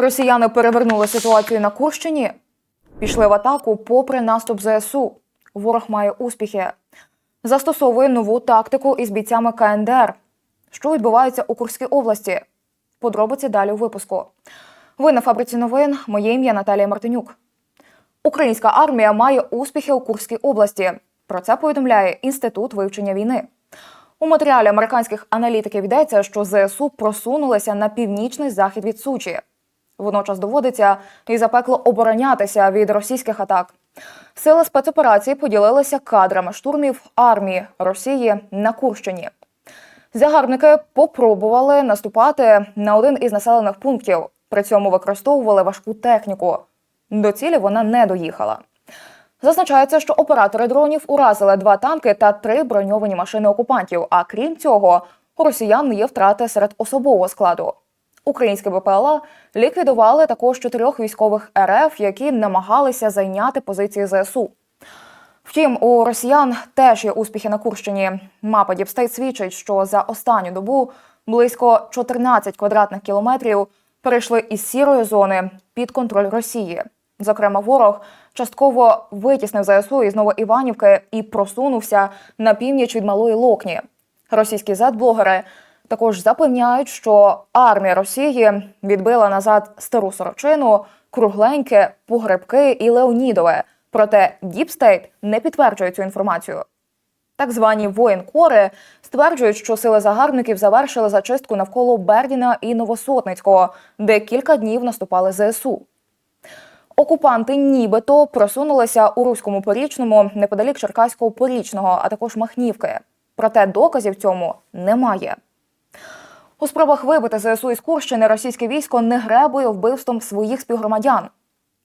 Росіяни перевернули ситуацію на Курщині, пішли в атаку попри наступ ЗСУ. Ворог має успіхи. Застосовує нову тактику із бійцями КНДР. Що відбувається у Курській області? Подробиці далі у випуску. Ви на фабриці новин. Моє ім'я Наталія Мартинюк. Українська армія має успіхи у Курській області. Про це повідомляє Інститут вивчення війни. У матеріалі американських аналітиків йдеться, що ЗСУ просунулися на північний захід від Сучі. Водночас доводиться і запекло оборонятися від російських атак. Сили спецоперації поділилися кадрами штурмів армії Росії на Курщині. Загарбники попробували наступати на один із населених пунктів. При цьому використовували важку техніку. До цілі вона не доїхала. Зазначається, що оператори дронів уразили два танки та три броньовані машини окупантів. А крім цього, у росіян є втрати серед особового складу. Українські БПЛА ліквідували також чотирьох військових РФ, які намагалися зайняти позиції ЗСУ. Втім, у росіян теж є успіхи на Курщині. Мапа Діпстейт свідчить, що за останню добу близько 14 квадратних кілометрів перейшли із сірої зони під контроль Росії. Зокрема, ворог частково витіснив ЗСУ із Новоіванівки і просунувся на північ від Малої Локні. Російські зет-блогери також запевняють, що армія Росії відбила назад стару сорочину, кругленьке, погребки і Леонідове. Проте Діпстейт не підтверджує цю інформацію. Так звані воєнкори стверджують, що сили загарбників завершили зачистку навколо Бердіна і Новосотницького, де кілька днів наступали ЗСУ. Окупанти нібито просунулися у руському порічному неподалік Черкаського порічного, а також Махнівки. Проте доказів цьому немає. У спробах вибити ЗСУ із Курщини російське військо не гребує вбивством своїх співгромадян.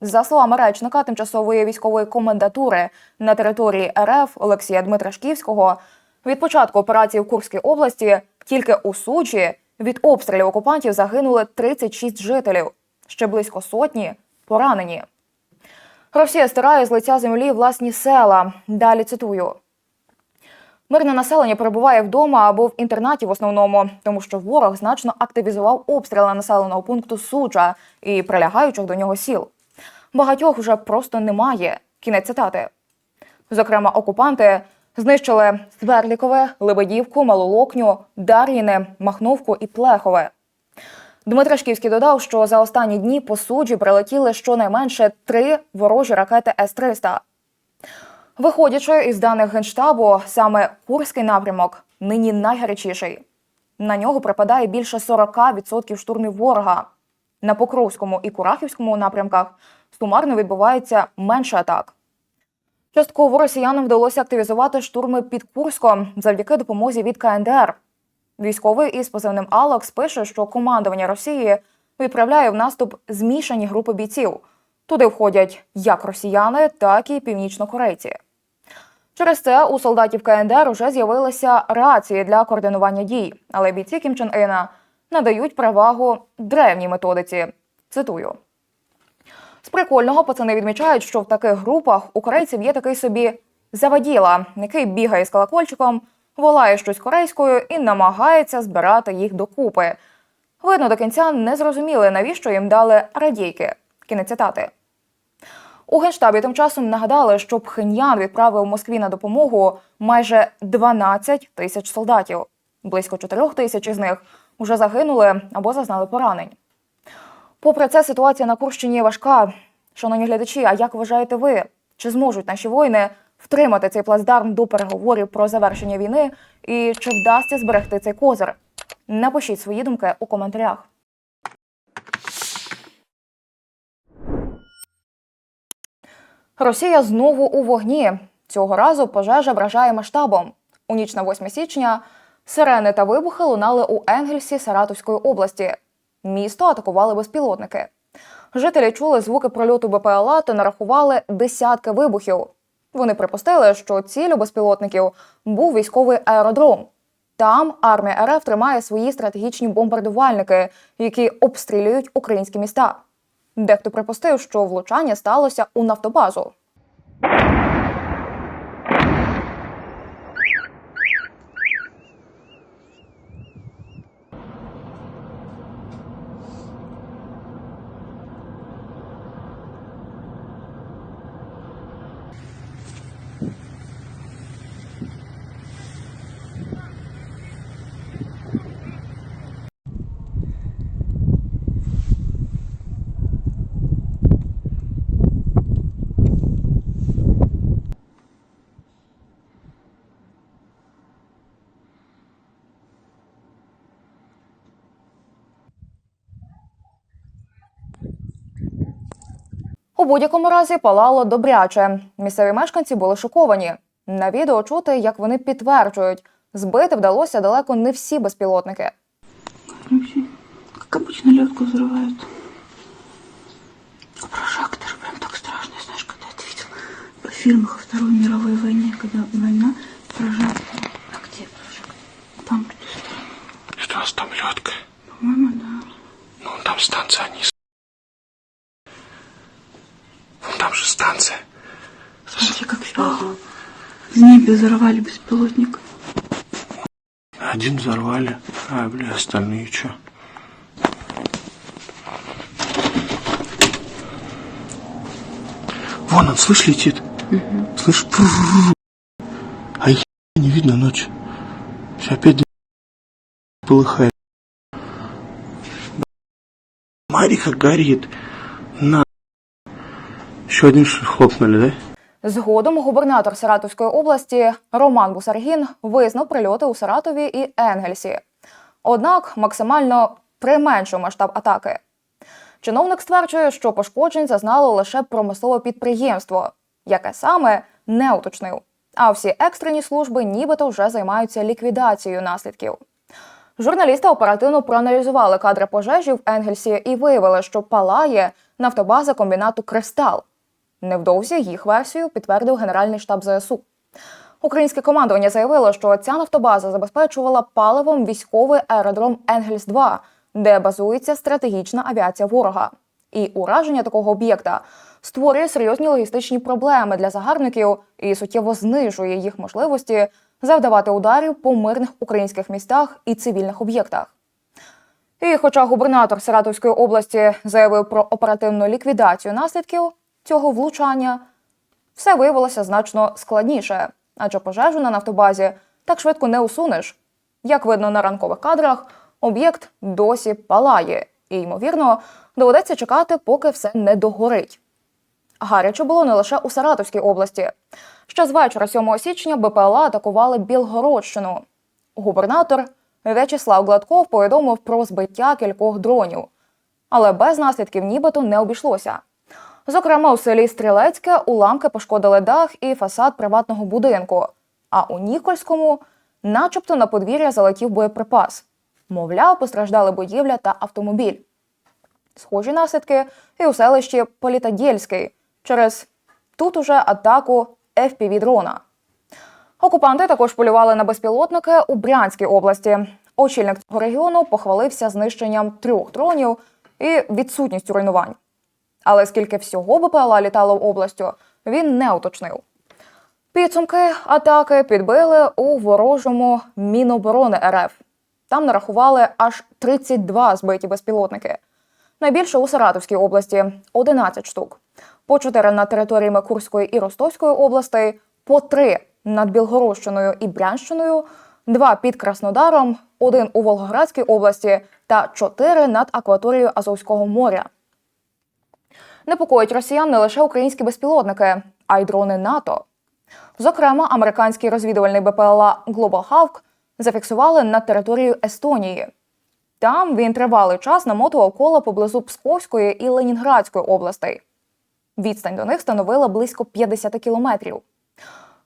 За словами речника тимчасової військової комендатури на території РФ Олексія Дмитрашківського, від початку операції в Курській області тільки у Сучі від обстрілів окупантів загинули 36 жителів, ще близько сотні поранені. Росія стирає з лиця землі власні села. Далі цитую. Мирне населення перебуває вдома або в інтернаті в основному, тому що ворог значно активізував обстріли населеного пункту Суча і прилягаючих до нього сіл. Багатьох вже просто немає. Кінець цитати. Зокрема, окупанти знищили Сверлікове, Лебедівку, Малолокню, Дар'їне, Махновку і Плехове. Дмитро Шківський додав, що за останні дні по суджі прилетіли щонайменше три ворожі ракети С-300. Виходячи із даних Генштабу, саме Курський напрямок нині найгарячіший. На нього припадає більше 40% штурмів ворога. На Покровському і Курахівському напрямках сумарно відбувається менше атак. Частково росіянам вдалося активізувати штурми під Курском завдяки допомозі від КНДР. Військовий із позивним Алокс пише, що командування Росії відправляє в наступ змішані групи бійців. Туди входять як росіяни, так і північнокорейці. Через це у солдатів КНДР вже з'явилися рації для координування дій, але бійці Кім Чен Ина надають перевагу древній методиці. Цитую. З прикольного пацани відмічають, що в таких групах у корейців є такий собі заваділа, який бігає з колокольчиком, волає щось корейською і намагається збирати їх докупи. Видно, до кінця не зрозуміли, навіщо їм дали радійки. Кінець цитати. У генштабі тим часом нагадали, що Пхеньян відправив Москві на допомогу майже 12 тисяч солдатів. Близько 4 тисяч із них вже загинули або зазнали поранень. Попри це, ситуація на Курщині важка. Шановні глядачі, а як вважаєте ви, чи зможуть наші воїни втримати цей плацдарм до переговорів про завершення війни і чи вдасться зберегти цей козир? Напишіть свої думки у коментарях. Росія знову у вогні. Цього разу пожежа вражає масштабом. У ніч на 8 січня сирени та вибухи лунали у Енгельсі Саратовської області. Місто атакували безпілотники. Жителі чули звуки прольоту БПЛА та нарахували десятки вибухів. Вони припустили, що ціллю безпілотників був військовий аеродром. Там армія РФ тримає свої стратегічні бомбардувальники, які обстрілюють українські міста. Дехто припустив, що влучання сталося у нафтобазу. У будь-якому разі палало добряче. Місцеві мешканці були шоковані. На відео чути, як вони підтверджують, збити вдалося далеко не всі безпілотники. Вообще, как обычно, легко взрывают. А прожектор прям так страшно, знаешь, когда это видел по фильмах о Второй мировой войне, когда война, прожектор. А где прожектор? Там где-то, Это у нас там лёдка. по-моему, да. Ну, там станция там же станция. Смотри, как а, в небе взорвали беспилотник. Один взорвали, а, бля, остальные что? Вон он, слышь, летит. Слышь, пу-ру-ру. а их не видно ночью. Сейчас опять полыхает. Мариха горит. На. Один ш- хлопнули, да? Згодом губернатор Саратовської області Роман Бусаргін визнав прильоти у Саратові і Енгельсі. Однак максимально применшив масштаб атаки. Чиновник стверджує, що пошкоджень зазнало лише промислове підприємство, яке саме не уточнив. А всі екстрені служби нібито вже займаються ліквідацією наслідків. Журналісти оперативно проаналізували кадри пожежі в Енгельсі і виявили, що палає нафтобаза комбінату Кристал. Невдовзі їх версію підтвердив Генеральний штаб ЗСУ. Українське командування заявило, що ця нафтобаза забезпечувала паливом військовий аеродром Енгельс-2, де базується стратегічна авіація ворога. І ураження такого об'єкта створює серйозні логістичні проблеми для загарбників і суттєво знижує їх можливості завдавати ударів по мирних українських містах і цивільних об'єктах. І хоча губернатор Саратовської області заявив про оперативну ліквідацію наслідків цього влучання, все виявилося значно складніше, адже пожежу на нафтобазі так швидко не усунеш. Як видно на ранкових кадрах, об'єкт досі палає, і, ймовірно, доведеться чекати, поки все не догорить. Гаряче було не лише у Саратовській області. Ще з вечора 7 січня БПЛА атакували Білгородщину. Губернатор В'ячеслав Гладков повідомив про збиття кількох дронів, але без наслідків нібито не обійшлося. Зокрема, у селі Стрілецьке уламки пошкодили дах і фасад приватного будинку, а у Нікольському, начебто, на подвір'я залетів боєприпас. Мовляв, постраждали будівля та автомобіль. Схожі наслідки і у селищі Політадєльський через тут уже атаку fpv дрона. Окупанти також полювали на безпілотники у Брянській області. Очільник цього регіону похвалився знищенням трьох дронів і відсутністю руйнувань. Але скільки всього БПЛА літало областю, він не уточнив. Підсумки атаки підбили у ворожому Міноборони РФ. Там нарахували аж 32 збиті безпілотники. Найбільше у Саратовській області 11 штук, по 4 на територіями Курської і Ростовської областей, по 3 над Білгородщиною і Брянщиною, 2 під Краснодаром, 1 у Волгоградській області та 4 над акваторією Азовського моря. Непокоїть росіян не лише українські безпілотники, а й дрони НАТО. Зокрема, американський розвідувальний БПЛА Global Hawk зафіксували над територією Естонії. Там він тривалий час намотував коло поблизу Псковської і Ленінградської областей. Відстань до них становила близько 50 кілометрів.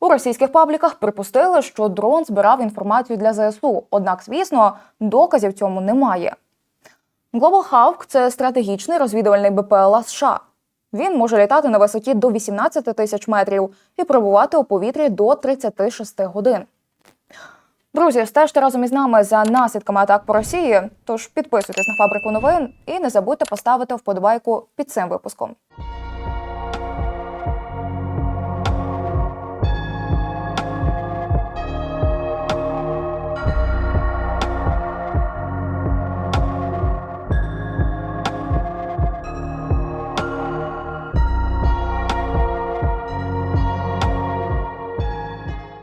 У російських пабліках припустили, що дрон збирав інформацію для ЗСУ, однак, звісно, доказів цьому немає. Global Hawk – це стратегічний розвідувальний БПЛА США. Він може літати на висоті до 18 тисяч метрів і пробувати у повітрі до 36 годин. Друзі, стежте разом із нами за наслідками атак по Росії. Тож підписуйтесь на фабрику новин і не забудьте поставити вподобайку під цим випуском.